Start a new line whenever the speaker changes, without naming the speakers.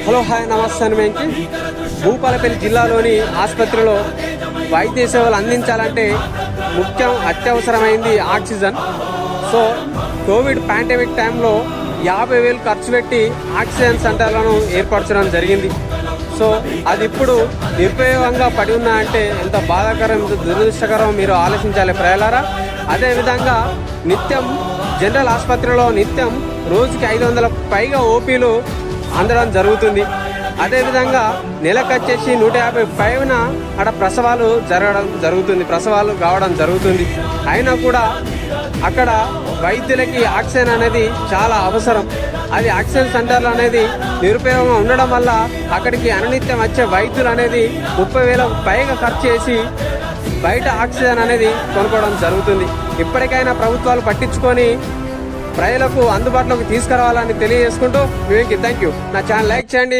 Hello hi నమస్తే అని భూపాలపల్లి జిల్లాలోని ఆసుపత్రిలో వైద్య సేవలు అందించాలంటే ముఖ్యం అత్యవసరమైంది ఆక్సిజన్. సో కోవిడ్ పాండమిక్ టైంలో యాభై వేలు ఖర్చు పెట్టి ఆక్సిజన్ సెంటర్లను ఏర్పరచడం జరిగింది. సో అది ఇప్పుడు నిరుపయోగంగా పడి ఉన్నా అంటే ఎంత బాధాకరం ఎంత దురదృష్టకరం మీరు ఆలోచించాలి ప్రజలారా? అదేవిధంగా నిత్యం జనరల్ ఆసుపత్రిలో నిత్యం రోజుకి ఐదు వందల పైగా ఓపీలు అందడం జరుగుతుంది. అదేవిధంగా నెలకు వచ్చేసి నూట యాభై పైన అక్కడ ప్రసవాలు జరగడం జరుగుతుంది. ప్రసవాలు కావడం జరుగుతుంది. అయినా కూడా అక్కడ వైద్యులకి ఆక్సిజన్ అనేది చాలా అవసరం. అది ఆక్సిజన్ సెంటర్లు అనేది నిరుపయోగంగా ఉండడం వల్ల అక్కడికి అనునిత్యం వచ్చే వైద్యులు అనేది ముప్పై వేల పైగా ఖర్చు చేసి బయట ఆక్సిజన్ అనేది కొనుక్కోవడం జరుగుతుంది. ఇప్పటికైనా ప్రభుత్వాలు పట్టించుకొని ప్రజలకు అందుబాటులోకి తీసుకురావాలని తెలియజేసుకుంటూ వివేకి థ్యాంక్ యూ నా ఛానల్ లైక్ చేయండి.